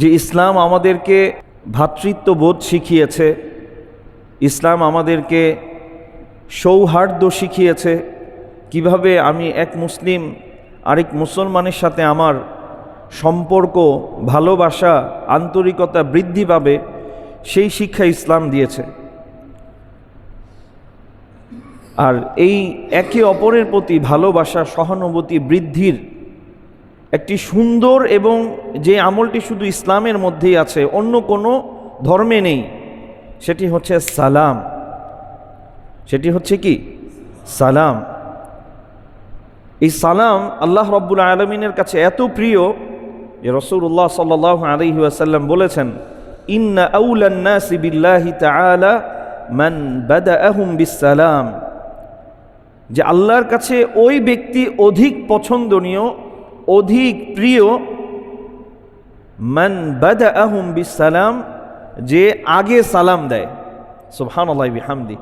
যে ইসলাম আমাদেরকে ভ্রাতৃত্ববোধ শিখিয়েছে, ইসলাম আমাদেরকে সৌহার্দ্য শিখিয়েছে, কীভাবে আমি এক মুসলিম, আরেক মুসলমানের সাথে আমার সম্পর্ক, ভালোবাসা, আন্তরিকতা বৃদ্ধি পাবে, সেই শিক্ষা ইসলাম দিয়েছে। আর এই একে অপরের প্রতি ভালোবাসা, সহানুভূতি বৃদ্ধির একটি সুন্দর এবং যে আমলটি শুধু ইসলামের মধ্যেই আছে, অন্য কোনো ধর্মে নেই, সেটি হচ্ছে সালাম। সেটি হচ্ছে কি? সালাম। এই সালাম আল্লাহ রব্বুল আলমিনের কাছে এত প্রিয় যে রসুল্লাহ সাল আলহি আসাল্লাম বলেছেন, ইন্না আউলান্নাসি বিল্লাহি তাআলা মান বাদাআহুম বিসালাম যে আল্লাহর কাছে ওই ব্যক্তি অধিক পছন্দনীয় অধিক প্রিয় মান বাদা আহম বিসালাম, যে আগে সালাম দেয়। সুবহান আল্লাহ বিহামদি।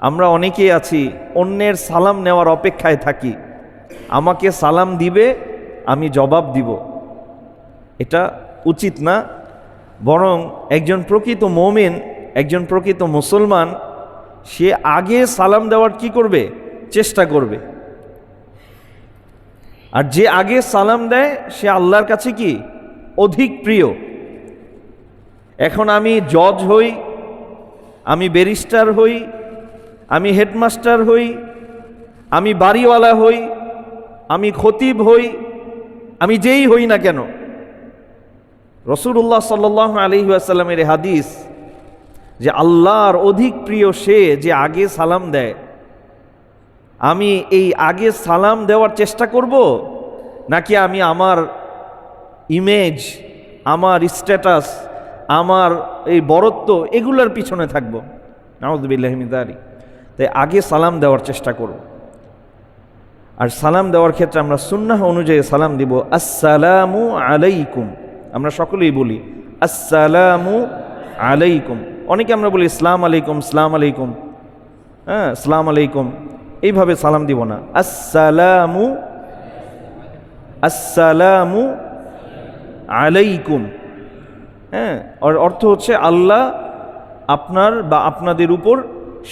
আমরা অনেকেই আছি, অন্যের সালাম নেওয়ার অপেক্ষায় থাকি। আমাকে সালাম দিবে, আমি জবাব দিব। এটা উচিত না। বরং একজন প্রকৃত মোমেন, একজন প্রকৃত মুসলমান, সে আগে সালাম দেওয়ার কি করবে? চেষ্টা করবে। আর যে আগে সালাম দেয়, সে আল্লাহর কাছে কি? অধিক প্রিয়। এখন আমি জজ হই, আমি ব্যারিস্টার হই, আমি হেডমাস্টার হই, আমি বাড়িওয়ালা হই, আমি খতিব হই, আমি যেই হই না কেন? রসুল্লাহ সাল্লাহ আলহি আসাল্লামের হাদিস যে আল্লাহর অধিক প্রিয় সে যে আগে সালাম দেয়। আমি এই আগে সালাম দেওয়ার চেষ্টা করব? নাকি আমি আমার ইমেজ আমার স্ট্যাটাস আমার এই বরত্ব এগুলোর পিছনে থাকব? নাউদ্দিল্লাহমিদারি তাই আগে সালাম দেওয়ার চেষ্টা করব। আর সালাম দেওয়ার ক্ষেত্রে আমরা সুন্নাহ অনুযায়ী সালাম দিব, আসসালামু আলাইকুম। আমরা সকলেই বলি, আসসালামু আলাইকুম। অনেকে আমরা বলি, ইসলাম আলাইকুম সালাম আলাইকুম। হ্যাঁ সালাম আলাইকুম। এইভাবে সালাম দিব না। আসসালামু আসসালামু আলাইকুম। হ্যাঁ অর্থ হচ্ছে আল্লাহ আপনার বা আপনাদের উপর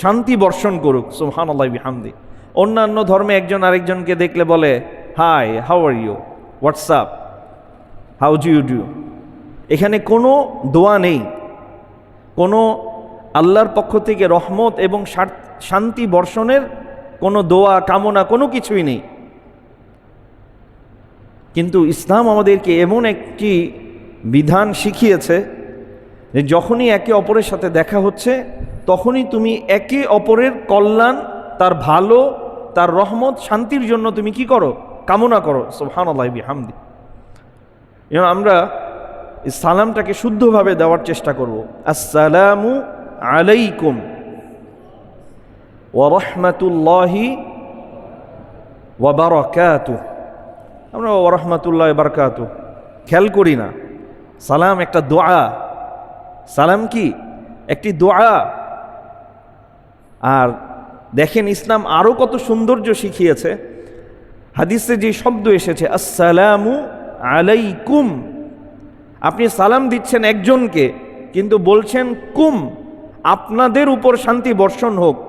শান্তি বর্ষণ করুক সোহান আল্লাহ বিহামদি। অন্যান্য ধর্মে একজন আরেকজনকে দেখলে বলে, hi, how are you? What's up how do you do? এখানে কোনো দোয়া নেই। কোনো আল্লাহর পক্ষ থেকে রহমত এবং শান্তি বর্ষণের কোনো দোয়া, কামনা, কোনো কিছুই নেই। কিন্তু ইসলাম আমাদেরকে এমন একটি বিধান শিখিয়েছে যে যখনই একে অপরের সাথে দেখা হচ্ছে, তখনই তুমি একে অপরের কল্যাণ, তার ভালো, তার রহমত, শান্তির জন্য তুমি কি করো? কামনা করো। সোহান হামদি এবং আমরা সালামটাকে শুদ্ধভাবে দেওয়ার চেষ্টা করব। আসসালামু আলাইকুম। ওরহমাতুল্লাহি ওয়াবারকাতু আমরা ওরহমাতুল্লাহ বারকাতু খেয়াল করি না। সালাম একটা দোয়া। সালাম কি? একটি দোয়া। আর দেখেন ইসলাম আরও কত সৌন্দর্য শিখিয়েছে। হাদিসে যে শব্দ এসেছে, আসসালামু আলাইকুম। আপনি সালাম দিচ্ছেন একজনকে, কিন্তু বলছেন, কুম, আপনাদের উপর শান্তি বর্ষণ হোক।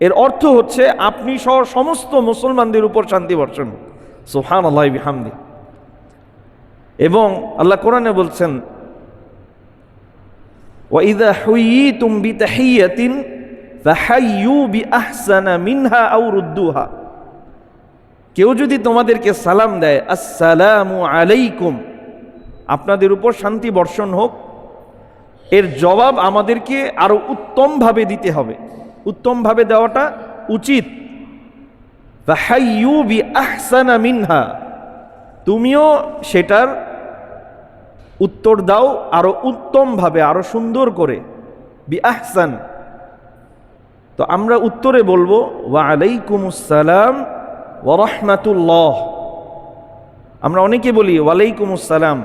এর অর্থ হচ্ছে আপনি সহ সমস্ত মুসলমানদের উপর শান্তি বর্ষণ। সোহান আল্লাহ বিহামদি। এবং আল্লাহ কোরআনে বলছেন ওয়াইদা হুইয়িতুম বিতাহিয়াতিন ফাহাইয়ু বিআহসানা মিনহা আও রুদ্দুহা। কেউ যদি তোমাদেরকে সালাম দেয়, আসসালামু আলাইকুম আপনাদের উপর শান্তি বর্ষণ হোক, এর জবাব আমাদেরকে আরও উত্তমভাবে দিতে হবে। উত্তমভাবে দেওয়াটা উচিত। বিআহসানা মিনহা। তুমিও সেটার উত্তর দাও আরও উত্তমভাবে, আরও সুন্দর করে। বি আহসান তো আমরা উত্তরে বলব, ওয়া আলাইকুম আসসালাম ওয়া রাহমাতুল্লাহ। আমরা অনেকে বলি ওয়ালাইকুম আসসালাম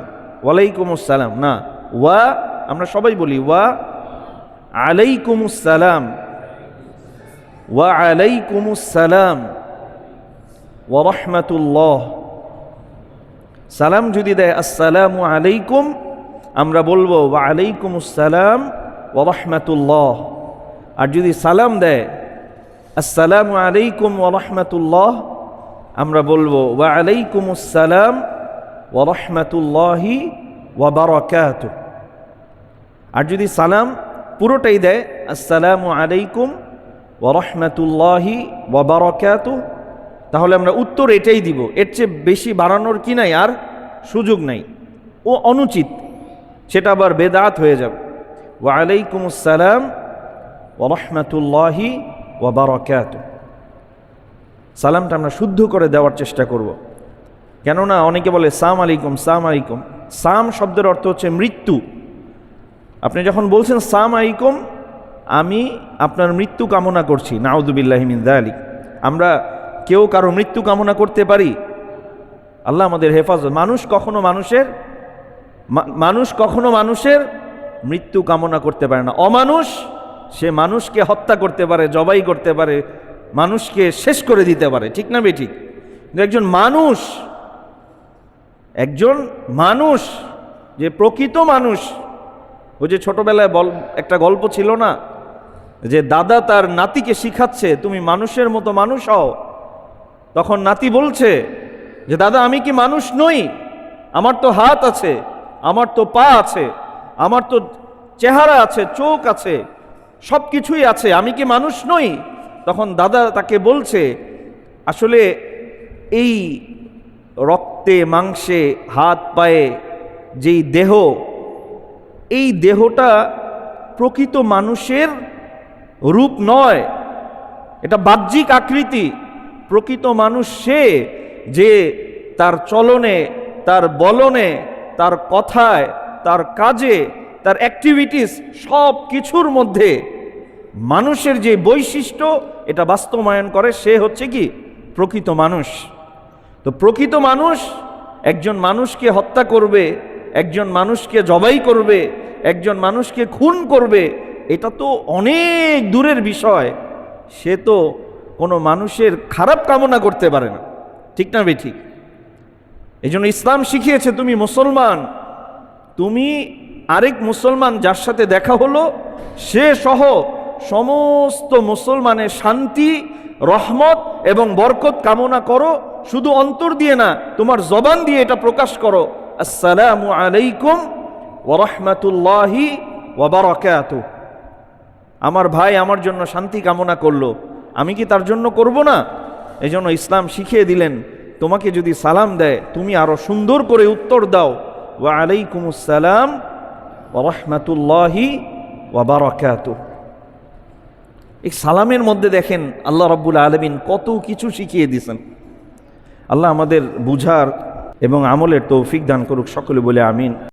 ওয়ালাইকুম আসসালাম না, ওয়া আমরা সবাই বলি, ওয়া আলাইকুম আসসালাম ওয়া আলাইকুম আসসালাম ওয়া রাহমাতুল্লাহ সালাম যদি দেয় আসসালামু আলাইকুম আমরা বলব ওয়া আলাইকুম আসসালাম ওয়া রাহমাতুল্লাহ আর যদি সালাম দেয় আসসালামু আলাইকুম ওয়া রাহমাতুল্লাহ আমরা বলব ওয়া আলাইকুম আসসালাম ওয়া রাহমাতুল্লাহি ওয়া বারাকাতুহু আর যদি সালাম পুরোটাই দেয় আসসালামু আলাইকুম ওয়া রাহমাতুল্লাহি ওয়া বারাকাতুহু তাহলে আমরা উত্তর এটাই দিব, এর চেয়ে বেশি বাড়ানোর কি নাই আর সুযোগ নাই। ও অনুচিত, সেটা আবার বেদাত হয়ে যাবে। ওয়া আলাইকুম আসসালাম ওয়া রাহমাতুল্লাহি ওয়া বারাকাতুহু সালামটা আমরা শুদ্ধ করে দেওয়ার চেষ্টা করব। কেননা অনেকে বলে সাম আলাইকুম সাম আলাইকুম। সাম শব্দের অর্থ হচ্ছে মৃত্যু। আপনি যখন বলছেন সাম আলাইকুম আমি আপনার মৃত্যু কামনা করছি নাউদুবিল্লাহিমিন আলী আমরা কেউ কারও মৃত্যু কামনা করতে পারি? আল্লাহ আমাদের হেফাজত। মানুষ কখনো মানুষের মানুষ কখনো মানুষের মৃত্যু কামনা করতে পারে না। অমানুষ, সে মানুষকে হত্যা করতে পারে, জবাই করতে পারে, মানুষকে শেষ করে দিতে পারে। ঠিক না বে ঠিক? কিন্তু একজন মানুষ একজন মানুষ, যে প্রকৃত মানুষ, ওই যে ছোটবেলায় বল, একটা গল্প ছিল না? যে দাদা তার নাতিকে শিখাচ্ছে, তুমি মানুষের মতো মানুষ হও। তখন নাতি বলছে যে, দাদা, আমি কি মানুষ নই? আমার তো হাত আছে, আমার তো পা আছে, আমার তো চেহারা আছে, চোখ আছে সব কিছুই আছে, আমি কি মানুষ নই? তখন দাদা তাকে বলছে, আসলে এই রক্তে, মাংসে, হাত, পায়ে যেই দেহ, এই দেহটা প্রকৃত মানুষের রূপ নয়, এটা বাহ্যিক আকৃতি। প্রকৃত মানুষ সে যে তার চলনে, তার বলনে, তার কথায়, তার কাজে, তার অ্যাক্টিভিটিস সব কিছুর মধ্যে মানুষের যে বৈশিষ্ট্য, এটা বাস্তবায়ন করে, সে হচ্ছে কি? প্রকৃত মানুষ। তো প্রকৃত মানুষ একজন মানুষকে হত্যা করবে, একজন মানুষকে জবাই করবে, একজন মানুষকে খুন করবে এটা তো অনেক দূরের বিষয়। সে তো কোনো মানুষের খারাপ কামনা করতে পারে না। ঠিক না বে ঠিক? এই জন্য ইসলাম শিখিয়েছে তুমি মুসলমান। তুমি আরেক মুসলমান যার সাথে দেখা হলো, সে সহ সমস্ত মুসলমানের শান্তি, রহমত এবং বরকত কামনা করো। শুধু অন্তর দিয়ে না, তোমার জবান দিয়ে এটা প্রকাশ করো। আসসালামু আলাইকুম ওরহমতুল্লাহি ওবরাকাত আমার ভাই আমার জন্য শান্তি কামনা করল। আমি কি তার জন্য করব না? এই জন্য ইসলাম শিখিয়ে দিলেন, তোমাকে যদি সালাম দেয়, তুমি আরও সুন্দর করে উত্তর দাও। ওয়া আলাইকুম আসসালাম ওরহমতুল্লাহি ওবরাকাত এই সালামের মধ্যে দেখেন আল্লাহ রব্বুল আলমিন কত কিছু শিখিয়ে দিয়েছেন। আল্লাহ আমাদের বুঝার এবং আমলের তৌফিক দান করুক, সকলে বলে আমিন।